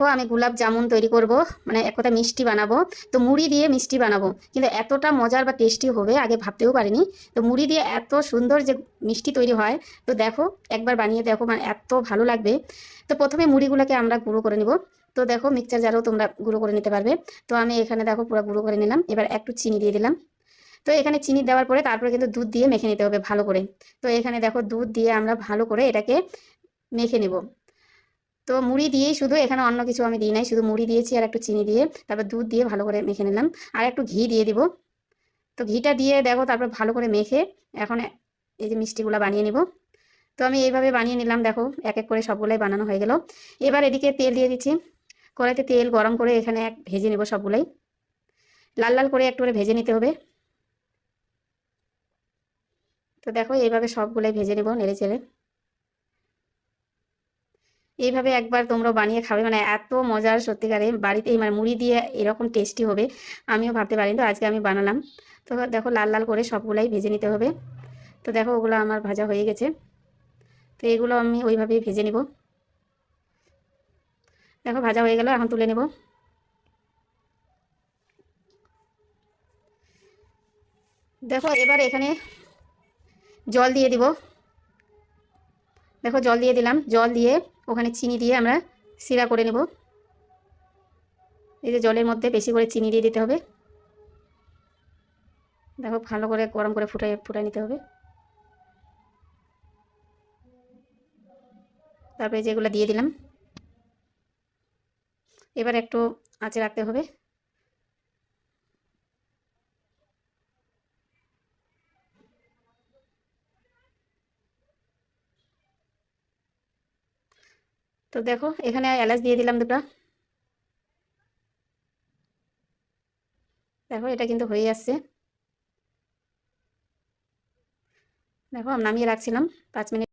তো আমি গোলাপ জামুন তৈরি করব মানে এক কথা মিষ্টি বানাবো। তো মুড়ি দিয়ে মিষ্টি বানাবো। কিন্তু এতটা মজার বা টেস্টি হবে, আগে ভাবতেও পারিনি। তো মুড়ি দিয়ে এত সুন্দর যে মিষ্টি তৈরি হয়, তো দেখো, একবার বানিয়ে দেখো মানে এত ভালো লাগবে। তো প্রথমে মুড়িগুলোকে আমরা গুঁড়ো করে নিব। তো দেখো, মিক্সচার জারও তোমরা গুঁড়ো করে নিতে পারবে। তো আমি এখানে দেখো, পুরো গুঁড়ো করে নিলাম। এবার একটু চিনি দিয়ে দিলাম। তো এখানে চিনি দেওয়ার পরে তারপরে কিন্তু দুধ দিয়ে মেখে নিতে হবে ভালো করে। তো এখানে দেখো, দুধ দিয়ে আমরা ভালো করে এটাকে মেখে নেব। তো মুড়ি দিয়েই শুধু এখানে অন্য কিছু আমি দিই নাই, শুধু মুড়ি দিয়েছি আর একটু চিনি দিয়ে, তারপর দুধ দিয়ে ভালো করে মেখে নিলাম। আর একটু ঘি দিয়ে দিব। তো ঘিটা দিয়ে দেখো তারপর ভালো করে মেখে এখন এই যে মিষ্টিগুলো বানিয়ে নিব। তো আমি এইভাবে বানিয়ে নিলাম, দেখো, এক এক করে সবগুলাই বানানো হয়ে গেল। এবার এদিকে তেল দিয়ে দিচ্ছি। কড়াইতে তেল গরম করে এখানে এক ভেজে নেব সবগুলাই। লাল লাল করে একটু করে ভেজে নিতে হবে। তো দেখো এইভাবে সবগুলাই ভেজে নেব নেড়ে চেড়ে। এইভাবে একবার তোমরা বানিয়ে খাবে। মানে এত মজার সত্যিকারে বাড়িতেই মানে মুড়ি দিয়ে এরকম টেস্টি হবে। আমিও ভাবতে পারিনি তো, আজকে আমি বানালাম। তো দেখো লাল লাল করে সবগুলাই ভেজে নিতে হবে। তো দেখো ওগুলো আমার ভাজা হয়ে গেছে। তো এগুলো আমি ওইভাবেই ভেজে নিব। দেখো ভাজা হয়ে গেল, এখন তুলে নেব। দেখো এবার এখানে জল দিয়ে দিব। দেখো জল দিয়ে দিলাম। জল দিয়ে ওখানে চিনি দিয়ে আমরা সিরা করে নেব। এই যে জলের মধ্যে বেশি করে চিনি দিয়ে দিতে হবে। দেখো ভালো করে গরম করে ফুটাই ফুটাই নিতে হবে। তারপরে যেগুলো দিয়ে দিলাম। এবার একটু আঁচে রাখতে হবে। তো দেখো, এখানে এলাচ দিয়ে দিলাম দুটো। দেখো, এটা কিন্তু হয়ে আসছে। দেখো, নামিয়ে রাখছিলাম, পাঁচ মিনিট।